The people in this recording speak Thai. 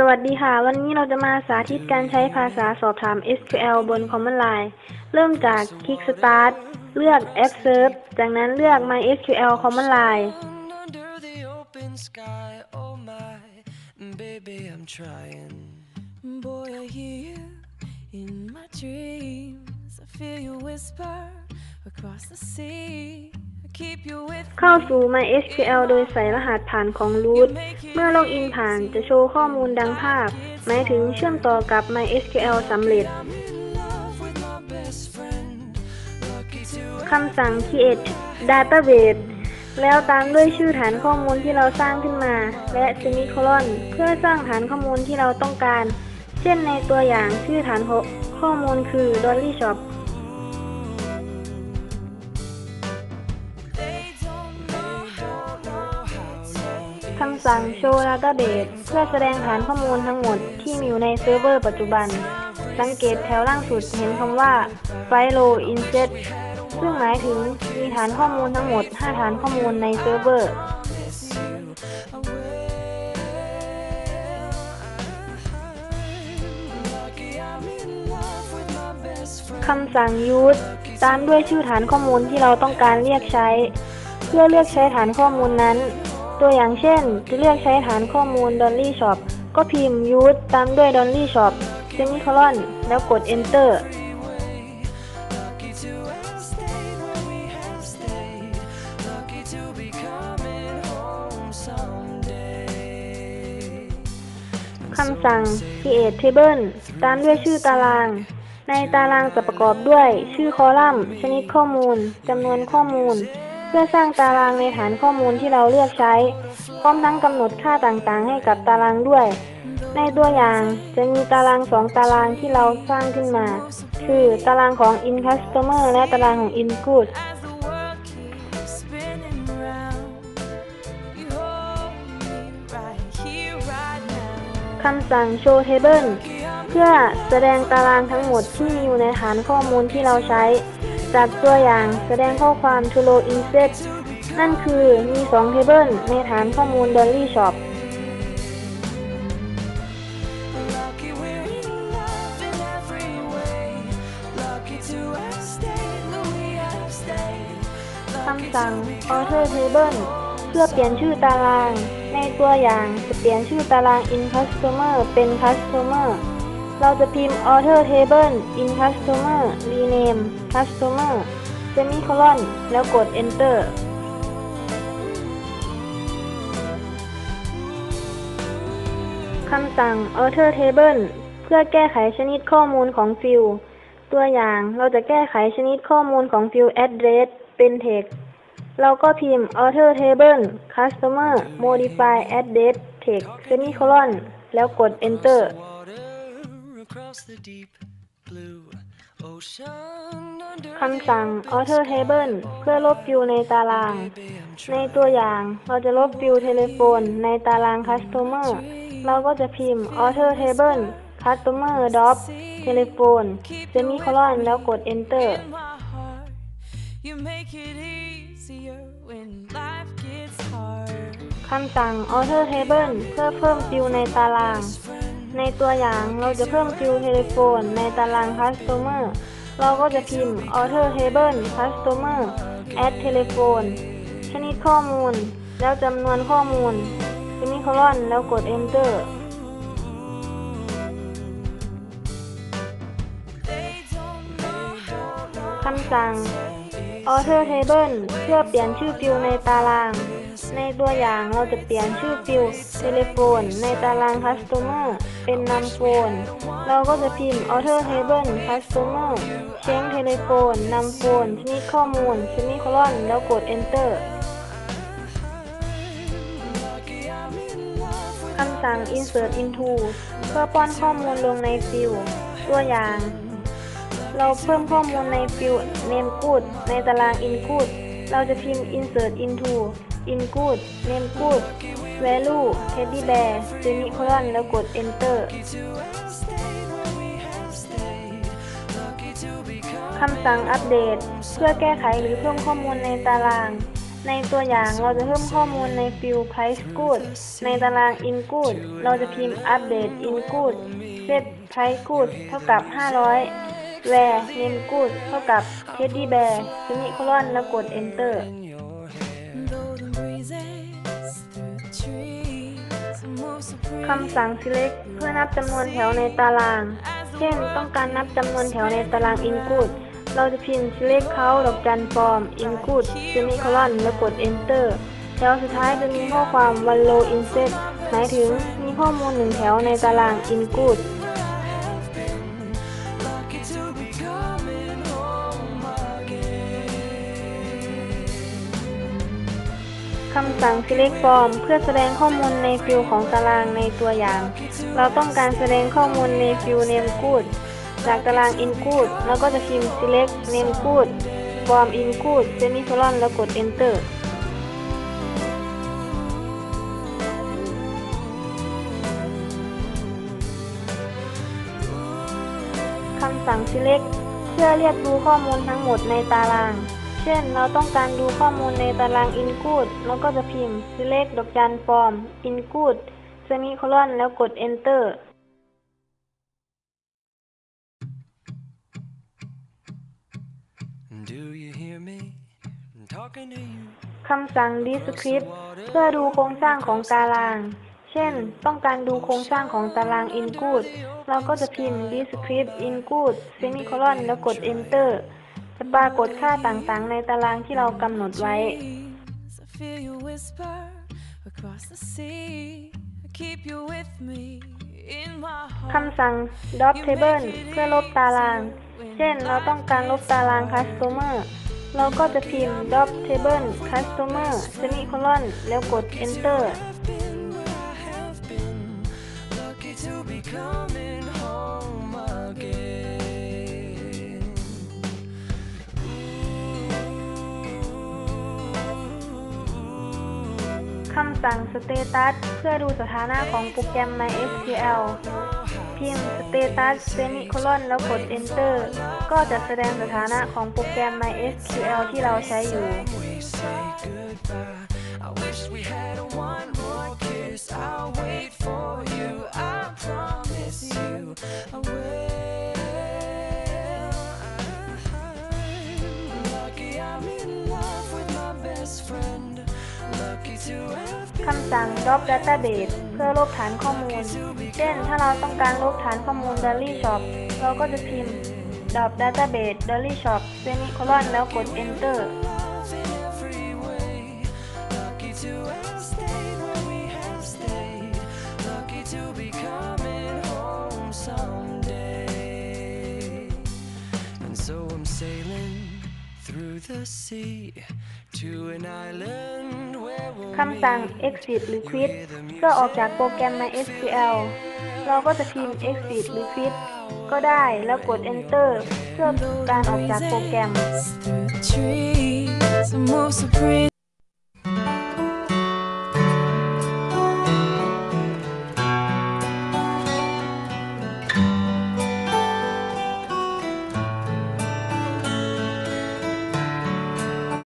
สวัสดีค่ะ วันนี้เราจะมาสาธิตการใช้ภาษาสอบถาม SQL บน Command Line เริ่มจาก Kick Start เลือก App Serve จากนั้นเลือก MySQL Command Line the open sky. Oh my, baby, I'm trying. Boy, I hear you in my dreams. I feel you whisper across the sea. I keep you with เข้าสู่ MySQL โดยใส่รหัสผ่านของ root เมื่อล็อกอินผ่านจะโชว์ข้อมูลดังภาพ หมายถึงเชื่อมต่อกับ MySQL สำเร็จ I'm in love with my best friend. Lucky to คำสั่ง create database แล้วตามด้วยชื่อฐานข้อมูลที่เราสร้างขึ้นมา และ semicolon เพื่อสร้างฐานข้อมูลที่เราต้องการ เช่นในตัวอย่างชื่อฐานข้อมูลคือ dolly shop สั่ง show database เพื่อแสดงฐานข้อมูลทั้งหมดที่มีอยู่ในเซิร์ฟเวอร์ปัจจุบัน สังเกตแถวล่างสุดเห็นคำว่า file insert ซึ่งหมายถึงมีฐานข้อมูลทั้งหมด 5 ฐานข้อมูลในเซิร์ฟเวอร์คำสั่ง use ตามด้วยชื่อฐานข้อมูลที่เราต้องการเรียกใช้ เพื่อเลือกใช้ฐานข้อมูลนั้น ตัวอย่างเช่น จะเลือกใช้ฐานข้อมูล Dolly Shop ก็พิมพ์ use ตามด้วย Dolly Shop semicolon แล้วกด enter คำสั่ง create table ตามด้วยชื่อตาราง ในตารางจะประกอบด้วย ชื่อคอลัมน์ ชนิดข้อมูล จำนวนข้อมูล พื่อสร้างตารางในฐานข้อมูลที่เราเลือกใช้ พร้อมทั้งกำหนดค่าต่างๆ ให้กับตารางด้วย ในตัวอย่างจะมีตารางสองตารางที่เราสร้างขึ้นมา คือตารางของ in customer และตารางของ in goods คำสั่ง show table เพื่อแสดงตารางทั้งหมดที่มีอยู่ในฐานข้อมูลที่เราใช้ จากตัวอย่างแสดงข้อความ to row inset นั่นคือมี2เทเบิลในฐานข้อมูล d o l l y Shop คำสั่ง alter table เพื่อเปลี่ยนชื่อตาราง ในตัวอย่างจะเปลี่ยนชื่อตาราง in customer เป็น customer เราจะพิมพ์ alter table in customer rename customer semicolon แล้วกด enter คำสั่ง alter table เพื่อแก้ไขชนิดข้อมูลของฟิลตัวอย่างเราจะแก้ไขชนิดข้อมูลของฟิล address เป็น text เราก็พิมพ์ alter table customer modify address text semicolon แล้วกด enter คำสั่ง alter table เพื่อลบฟิลด์ในตาราง ในตัวอย่างเราจะลบฟิลด์เทเลโฟนในตาราง customer เราก็จะพิมพ์ alter table customer dot telephone semicolon แล้วกด enter In my heart, you make it easier when life gets hard. คำสั่ง alter table เพื่อเพิ่มฟิลด์ในตาราง ในตัวอย่างเราจะเพิ่มฟิลเทเลโฟน ในตาราง customer เราก็จะพิมพ์ alter table customer add telephone ชนิดข้อมูล แล้วจำนวนข้อมูล semicolon แล้วกด enter คำสั่ง alter table เพื่อเปลี่ยนชื่อฟิลในตาราง ในตัวอย่างเราจะเปลี่ยนชื่อฟิลเทเลโฟนในตาราง customer เป็นนำโฟน เราก็จะพิมพ์ alter table customer change telephone นำโฟนชนิดข้อมูล semicolon แล้วกด enter คำสั่ง insert into เพื่อป้อนข้อมูลลงในฟิลตัวอย่าง เราเพิ่มข้อมูลในฟิล name good ในตาราง in good เราจะพิมพ์ insert into in good name good value teddy bear unicorn แล้วกด enter คำสั่งอัปเดต เพื่อแก้ไขหรือเพิ่มข้อมูลในตาราง ในตัวอย่างเราจะเพิ่มข้อมูลในฟิล price good ในตาราง in good เราจะพิมพ์อัปเดต in good set price good เท่ากับ 500 where name good เท่ากับ teddy bear จินิโคลอนแล้วกด enter คำสั่ง select เพื่อนับจำนวนแถวในตาราง เช่น ต้องการนับจำนวนแถวในตาราง input เราจะพิมพ์ select count ดอกจัน form in good ซิมิโคลอนแล้วกด enter แถวสุดท้ายจะมีข้อความ one row inset หมายถึงมีข้อมูลหนึ่งแถวในตาราง in คำสั่ง select form เพื่อแสดงข้อมูลในฟิลของตารางในตัวอย่าง เราต้องการแสดงข้อมูลในฟิล name good จากตาราง in good แล้วก็จะพิมพ์ select name good form in good semicolon แล้วกด enter คำสั่ง select เพื่อเรียกดูข้อมูลทั้งหมดในตาราง เช่น เราต้องการดูข้อมูลในตาราง in good แล้วก็จะพิมพ์ select ดอกจัน form in good semicolon แล้วกด enter Do you hear me? I'm talking to you. คำสั่ง descript เพื่อดูโครงสร้างของตาราง เช่น ต้องการดูโครงสร้างของตาราง in good เราก็จะพิมพ์ descript in good semicolon แล้วกด enter จะปรากฏค่าต่างๆ ในตารางที่เรากำหนดไว้ Dreams, I feel you whisper across the sea. I keep you with me in my heart. คำสั่ง drop table เพื่อลบตาราง เช่น เราต้องการลบตาราง customer เราก็จะพิมพ์ drop table customer semicolon แล้วกด enter สั่ง status เพื่อดูสถานะของโปรแกรม MySQL พิมพ์ status semicolon แล้วกด enter ก็จะแสดงสถานะของโปรแกรม MySQL ที่เราใช้อยู่ I wait for you, I promise you. สั่ง drop database เพื่อลบฐานข้อมูล เช่น ถ้าเราต้องการลบฐานข้อมูล Dolly Shop เราก็จะพิมพ์ drop database Dolly Shop semicolon แล้วกด enter เ so I'm sailing through the sea to an island where we'll คำสั่ง exit หรือ quit เพื่อออกจากโปรแกรม MySQL เราก็จะพิมพ์ exit หรือ quit ก็ได้แล้วกด enter เพื่อการออกจากโปรแกรม